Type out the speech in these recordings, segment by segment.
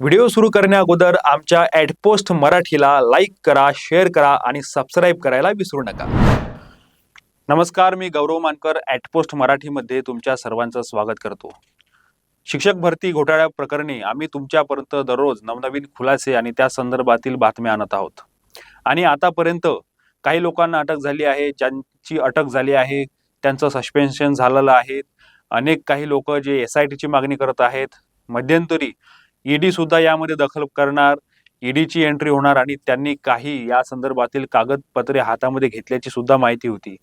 Video सुरू करण्या अगोदर आमच्या ॲडपोस्ट मराठीला लाईक करा शेअर करा आणि सबस्क्राईब करायला विसरू नका. नमस्कार मी गौरव मानकर ॲटपोस्ट मराठीमध्ये तुमच्या सर्वांचं स्वागत करतो. शिक्षक भरती घोटाळ्या प्रकरणी आम्ही तुमच्यापर्यंत दररोज नवनवीन खुलासे आणि त्या संदर्भातील बातम्या आणत आहोत. आणि आतापर्यंत काही लोकांना अटक झाली आहे ज्यांची अटक झाली आहे त्यांचं सस्पेन्शन झालेलं आहे. अनेक काही लोक जे एस आय टीची मागणी करत आहेत. मध्यंतरी ईडी सुद्धा यामध्ये दखल करणार ईडीची एंट्री होणार आणि त्यांनी काही या संदर्भातील कागदपत्रे हातामध्ये घेतल्याची सुद्धा माहिती होती.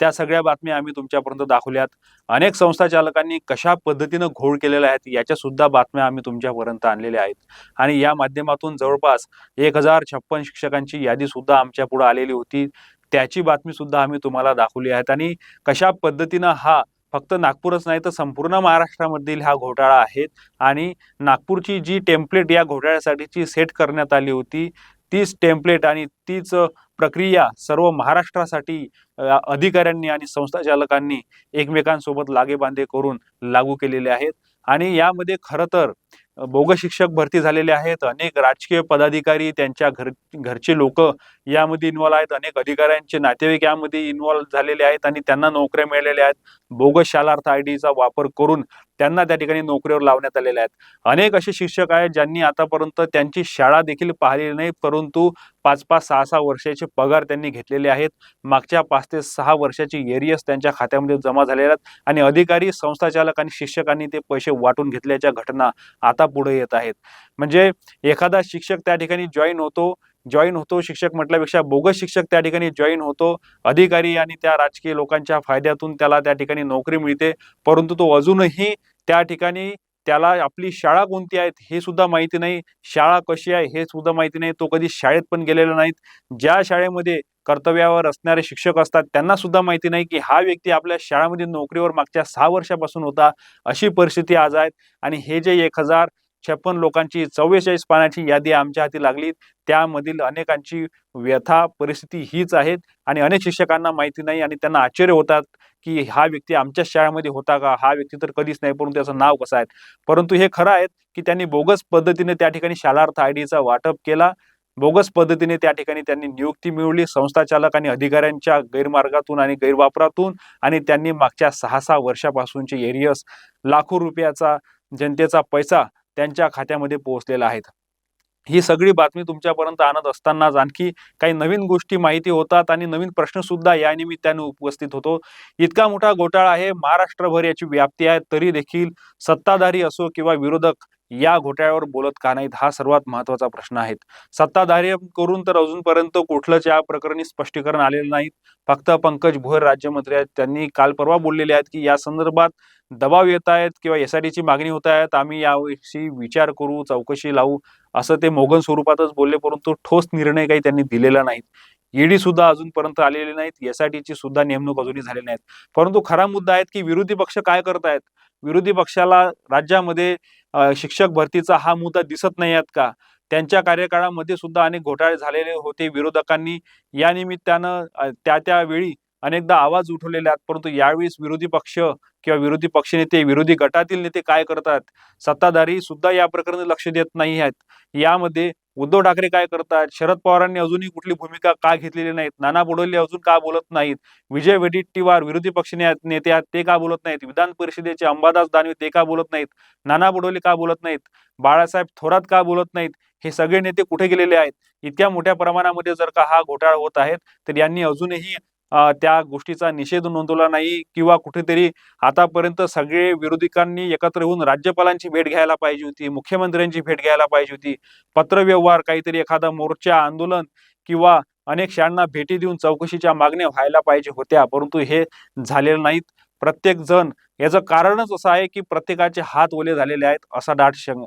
त्या सगळ्या बातम्या आम्ही तुमच्यापर्यंत दाखवल्यात. अनेक संस्था चालकांनी कशा पद्धतीनं घोळ केलेल्या आहेत याच्या सुद्धा बातम्या आम्ही तुमच्यापर्यंत आणलेल्या आहेत. आणि या माध्यमातून जवळपास एक हजार छप्पन शिक्षकांची यादी सुद्धा आमच्या पुढे आलेली होती. त्याची बातमी सुद्धा आम्ही तुम्हाला दाखवली आहेत. आणि कशा पद्धतीनं हा फक्त नागपूरच नाही तर संपूर्ण महाराष्ट्रामधील हा घोटाळा आहे आणि नागपूरची जी टेम्पलेट या घोटाळ्यासाठीची सेट करण्यात आली होती तीच टेम्पलेट आणि तीच प्रक्रिया सर्व महाराष्ट्रासाठी अधिकाऱ्यांनी आणि संस्था चालकांनी एकमेकांसोबत लागेबांधे करून लागू केलेले आहेत. आणि यामध्ये खरं तर भोग शिक्षक भरती झालेले आहेत. अनेक राजकीय पदाधिकारी त्यांच्या घर घरचे लोक यामध्ये इन्व्हॉल्व आहेत. अनेक अधिकाऱ्यांचे नातेवाईक यामध्ये इन्व्हॉल्व झालेले आहेत आणि त्यांना नोकऱ्या मिळालेल्या आहेत. बोगस शालार्थ आय डीचा वापर करून त्यांना त्या ठिकाणी नोकरीवर लावण्यात आलेल्या आहेत. अनेक असे शिक्षक आहेत ज्यांनी आतापर्यंत त्यांची शाळा देखील पाहिलेली नाही परंतु पाच पाच सहा सहा वर्षाचे पगार त्यांनी घेतलेले आहेत. मागच्या पाच ते सहा वर्षाची एरियस त्यांच्या खात्यामध्ये जमा झालेल्या आहेत आणि अधिकारी संस्थाचालक आणि शिक्षकांनी ते पैसे वाटून घेतल्याच्या घटना आता पुढे येत आहेत. म्हणजे एखादा शिक्षक त्या ठिकाणी जॉईन होतो जॉईन होतो. शिक्षक म्हटल्यापेक्षा बोगस शिक्षक त्या ठिकाणी जॉईन होतो. अधिकारी आणि त्या राजकीय लोकांच्या फायद्यातून त्याला त्या ठिकाणी नोकरी मिळते. परंतु तो अजूनही त्या ठिकाणी त्याला आपली शाळा कोणती आहेत हे सुद्धा माहिती नाही. शाळा कशी आहे हे सुद्धा माहिती नाही. तो कधी शाळेत पण गेलेला नाहीत. ज्या शाळेमध्ये कर्तव्यावर असणारे शिक्षक असतात त्यांना सुद्धा माहिती नाही की हा व्यक्ती आपल्या शाळेमध्ये नोकरीवर मागच्या सहा वर्षापासून होता. अशी परिस्थिती आज आहेत आणि हे जे एक हजार छप्पन लोकांची चव्वेचाळीस पानाची यादी आमच्या हाती लागली त्यामधील अनेकांची व्यथा परिस्थिती हीच आहेत आणि अनेक शिक्षकांना माहिती नाही आणि त्यांना आश्चर्य होतात की हा व्यक्ती आमच्याच शाळेमध्ये होता का? हा व्यक्ती तर कधीच नाही परंतु त्याचं नाव कसं आहे? परंतु हे खरं आहे की त्यांनी बोगस पद्धतीने त्या ठिकाणी शालार्थ आय डीचा वाटप केला. बोगस पद्धतीने त्या ठिकाणी त्यांनी नियुक्ती मिळवली संस्था चालक आणि अधिकाऱ्यांच्या गैरमार्गातून आणि गैरवापरातून आणि त्यांनी मागच्या सहा सहा वर्षापासूनचे एरियस लाखो रुपयाचा जनतेचा पैसा त्यांच्या खात्यामध्ये पोहोचलेला आहेत. ही सगळी बातमी तुमच्यापर्यंत आणत असतानाच आणखी काही नवीन गोष्टी माहिती होतात आणि नवीन प्रश्न सुद्धा या निमित्ताने उपस्थित होतो. इतका मोठा घोटाळा आहे. महाराष्ट्रभर याची व्याप्ती आहे. तरी देखील सत्ताधारी असो किंवा विरोधक या घोटाळ्यावर बोलत का नाहीत? हा सर्वात महत्त्वाचा प्रश्न आहे. सत्ताधारी करून तर अजूनपर्यंत कुठलंच या प्रकरणी स्पष्टीकरण आलेलं नाही फक्त पंकज भोयर राज्यमंत्री आहेत. त्यांनी काल परवा बोललेले आहेत की या संदर्भात दबाव येत आहेत किंवा एस आय टीची मागणी होत आहेत. आम्ही याविषयी विचार करू चौकशी लावू असं ते मोगन स्वरूपातच बोलले परंतु ठोस निर्णय काही त्यांनी दिलेला नाहीत. ईडी सुद्धा अजूनपर्यंत आलेले नाहीत. एस आय टीची सुद्धा नेमणूक अजूनही झाली नाहीत. परंतु खरा मुद्दा आहे की विरोधी पक्ष काय करत आहेत विरोधी पक्षाला राज्यामध्ये शिक्षक भरतीचा हा मुद्दा दिसत नाही आहेत का? त्यांच्या कार्यकाळामध्ये सुद्धा अनेक घोटाळे झालेले होते विरोधकांनी. या निमित्तानं त्या त्यावेळी अनेकदा आवाज उठवलेले आहेत परंतु यावेळेस विरोधी पक्ष किंवा विरोधी पक्षनेते विरोधी गटातील नेते काय करतात? सत्ताधारी सुद्धा या प्रकरणी लक्ष देत नाही आहेत. यामध्ये उद्धव ठाकरे काय करतात? शरद पवारांनी अजूनही कुठली भूमिका का घेतलेली नाहीत? नाना पडोले अजून का बोलत नाहीत? विजय वडेट्टीवार विरोधी पक्ष नेते आहेत ते का बोलत नाहीत? विधान परिषदेचे अंबादास दानवे ते का बोलत नाहीत? नाना पडोले का बोलत नाहीत? बाळासाहेब थोरात का बोलत नाहीत? हे सगळे नेते कुठे गेलेले आहेत? इतक्या मोठ्या प्रमाणामध्ये जर का हा घोटाळा होत आहेत तर यांनी अजूनही त्या गोष्टीचा निषेध नोंदवला नाही किंवा कुठेतरी आतापर्यंत सगळे विरोधकांनी एकत्र येऊन राज्यपालांची भेट घ्यायला पाहिजे होती मुख्यमंत्र्यांची भेट घ्यायला पाहिजे होती पत्रव्यवहार काहीतरी एखादा मोर्चा आंदोलन किंवा अनेक शाळांना भेटी देऊन चौकशीच्या मागण्या व्हायला पाहिजे होत्या परंतु हे झालेलं नाहीत. प्रत्येक जण याचं कारणच असं आहे की प्रत्येकाचे हात ओले झालेले आहेत असा दाट शं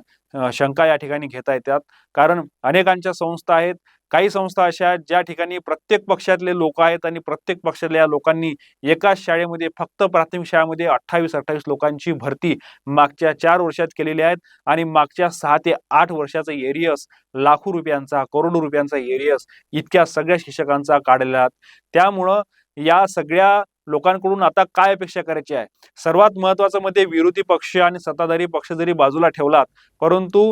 शंका या ठिकाणी घेता येतात. कारण अनेकांच्या संस्था आहेत काही संस्था अशा आहेत ज्या ठिकाणी प्रत्येक पक्षातले लोक आहेत आणि प्रत्येक पक्षातल्या लोकांनी एकाच शाळेमध्ये फक्त प्राथमिक शाळेमध्ये अठ्ठावीस अठ्ठावीस लोकांची भरती मागच्या चार वर्षात केलेली आहेत आणि मागच्या सहा ते आठ वर्षाचा एरियस लाखो रुपयांचा करोडो रुपयांचा एरियस इतक्या सगळ्या शिक्षकांचा काढलेला आहे. त्यामुळं या सगळ्या लोकांकडून आता काय अपेक्षा करायची आहे? सर्वात महत्वाचं मध्ये विरोधी पक्ष आणि सत्ताधारी पक्ष जरी बाजूला ठेवलात परंतु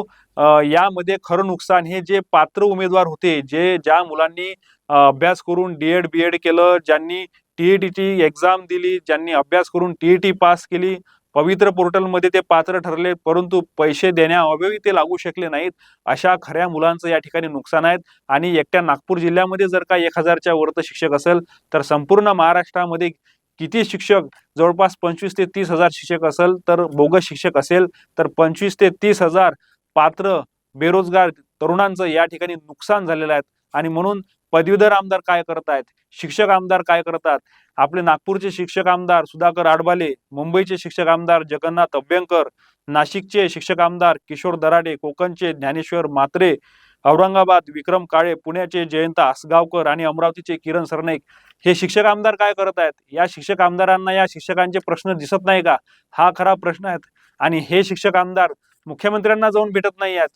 यामध्ये खरं नुकसान हे जे पात्र उमेदवार होते जे ज्या मुलांनी अभ्यास करून डीएड बी एड केलं ज्यांनी टीईटीची एक्झाम दिली ज्यांनी अभ्यास करून टीईटी पास केली पवित्र पोर्टलमध्ये ते पात्र ठरले परंतु पैसे देण्याअभावी ते लागू शकले नाहीत. अशा खऱ्या मुलांचं या ठिकाणी नुकसान आहेत. आणि एकट्या नागपूर जिल्ह्यामध्ये जर का एक हजारच्या वरतं शिक्षक असेल तर संपूर्ण महाराष्ट्रामध्ये किती शिक्षक? जवळपास पंचवीस ते तीस हजार शिक्षक असेल तर बोगस शिक्षक असेल तर पंचवीस ते तीस हजार पात्र बेरोजगार तरुणांचं या ठिकाणी नुकसान झालेलं आहे. आणि म्हणून पदवीधर आमदार काय करत आहेत शिक्षक आमदार काय करतात? आपले नागपूरचे शिक्षक आमदार सुधाकर आडबाले मुंबईचे शिक्षक आमदार जगन्नाथ अभ्यंकर नाशिकचे शिक्षक आमदार किशोर दराडे कोकणचे ज्ञानेश्वर मात्रे औरंगाबाद विक्रम काळे पुण्याचे जयंत आसगावकर आणि अमरावतीचे किरण सरनाईक हे शिक्षक आमदार काय करत आहेत या शिक्षक आमदारांना या शिक्षकांचे प्रश्न दिसत नाही का? हा खरा प्रश्न आहेत. आणि हे शिक्षक आमदार मुख्यमंत्र्यांना जाऊन भेटत नाही आहेत.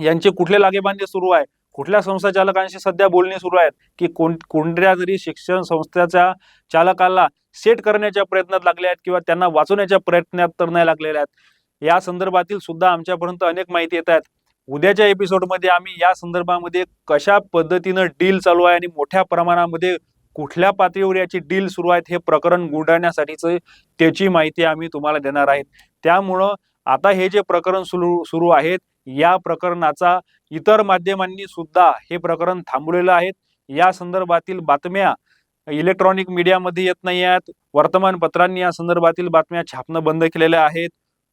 यांचे कुठले लागेबांधे सुरू आहे? कुठल्या संस्था चालकांशी सध्या बोलणे सुरू आहेत? की कोण कोणत्या तरी शिक्षण संस्थेच्या चालकाला सेट करण्याच्या प्रयत्नात लागले आहेत किंवा त्यांना वाचवण्याच्या प्रयत्नात तर नाही लागलेल्या आहेत? या संदर्भातील सुद्धा आमच्यापर्यंत अनेक माहिती येत आहेत. उद्याच्या एपिसोडमध्ये आम्ही या संदर्भामध्ये कशा पद्धतीनं डील चालू आहे आणि मोठ्या प्रमाणामध्ये कुठल्या पातळीवर याची डील सुरू आहेत हे प्रकरण गुंडाळण्यासाठीच त्याची माहिती आम्ही तुम्हाला देणार आहेत. त्यामुळं आता हे जे प्रकरण सुरू सुरू आहेत या प्रकरणाचा इतर माध्यमांनी सुद्धा हे प्रकरण थांबवलेलं आहे. या संदर्भातील बातम्या इलेक्ट्रॉनिक मीडियामध्ये येत नाही आहेत. वर्तमानपत्रांनी या संदर्भातील बातम्या छापणं बंद केलेल्या आहेत.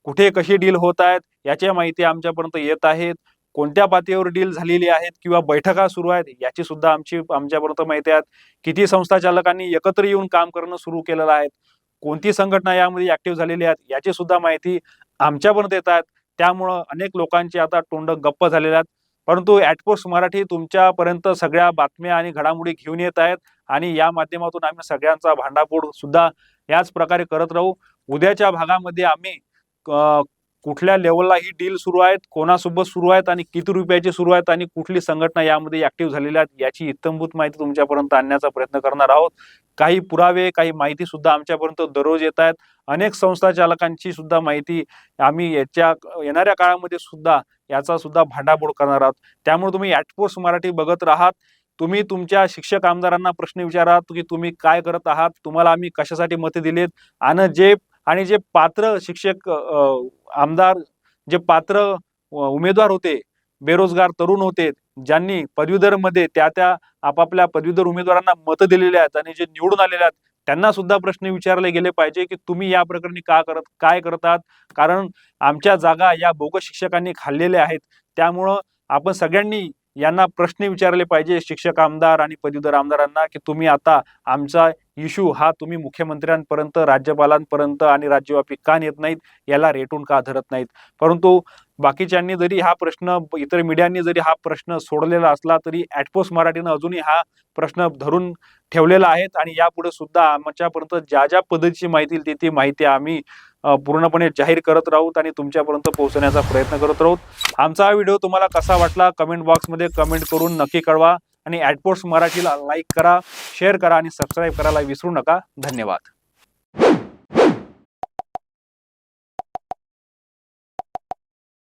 कुठे कशी डील होत आहेत याच्या माहिती आमच्यापर्यंत येत आहेत कोणत्या पातळीवर डील झालेली आहेत किंवा बैठका सुरू आहेत याची सुद्धा आमची आमच्यापर्यंत माहिती आहेत. किती संस्था चालकांनी एकत्र येऊन काम करणं सुरू केलेलं आहे. कोणती संघटना यामध्ये ऍक्टिव्ह झालेली आहेत याची सुद्धा माहिती आमच्यापर्यंत येत आहेत. त्यामुळं अनेक लोकांची आता तोंड गप्प झालेल्या आहेत. परंतु ऍटपोस्ट मराठी तुमच्यापर्यंत सगळ्या बातम्या आणि घडामोडी घेऊन येत आहेत आणि या माध्यमातून आम्ही सगळ्यांचा भांडाफोड सुद्धा याच प्रकारे करत राहू. उद्याच्या भागामध्ये आम्ही कुठल्या लेवलला ही डील सुरू आहेत कोणासोबत सुरू आहेत आणि किती रुपयाची सुरू आहेत आणि कुठली संघटना यामध्ये ऍक्टिव्ह झालेल्या आहेत याची इत्तमभूत माहिती तुमच्यापर्यंत आणण्याचा प्रयत्न करणार आहोत. काही पुरावे काही माहिती सुद्धा आमच्यापर्यंत दररोज येत आहेत. अनेक संस्था चालकांची सुद्धा माहिती आम्ही याच्या येणाऱ्या काळामध्ये सुद्धा याचा सुद्धा भांडाफोड करणार आहोत. त्यामुळे तुम्ही ॲटपोस्ट मराठी बघत राहात. तुम्ही तुमच्या शिक्षक आमदारांना प्रश्न विचारा की तुम्ही काय करत आहात तुम्हाला आम्ही कशासाठी मते दिलेत? आणि जे आणि जे पात्र शिक्षक आमदार जे पात्र उमेदवार होते बेरोजगार तरुण होते ज्यांनी पदवीधरमध्ये त्या त्या आपापल्या पदवीधर उमेदवारांना मतं दिलेली आहेत आणि जे निवडून आलेले आहेत त्यांना सुद्धा प्रश्न विचारले गेले पाहिजे की तुम्ही या प्रकरणी का करत काय करतात? कारण आमच्या जागा या बोगस शिक्षकांनी खाल्लेल्या आहेत. त्यामुळं आपण सगळ्यांनी यांना प्रश्न विचारले पाहिजे शिक्षक आमदार आणि पदवीधर आमदारांना की तुम्ही आता आमचा इश्यू हा तुम्ही मुख्यमंत्र्यांपर्यंत राज्यपालांपर्यंत आणि राज्यव्यापी का नेत नाहीत याला रेटून का धरत नाहीत? परंतु बाकीच्यांनी जरी हा प्रश्न इतर मीडियांनी जरी हा प्रश्न सोडलेला असला तरी ॲटपोस्ट मराठीनं अजूनही हा प्रश्न धरून ठेवलेला आहे आणि यापुढे सुद्धा आमच्यापर्यंत ज्या ज्या पद्धतीची माहिती येईल ती ती माहिती आम्ही पूर्णपणे जाहीर करत राहूत आणि तुमच्यापर्यंत पोहोचण्याचा प्रयत्न करत राहूत. आमचा हा व्हिडिओ तुम्हाला कसा वाटला कमेंट बॉक्समध्ये कमेंट करून नक्की कळवा. आणि ऍटपोस्ट मराठीला लाईक करा शेअर करा आणि सबस्क्राईब करायला विसरू नका. धन्यवाद.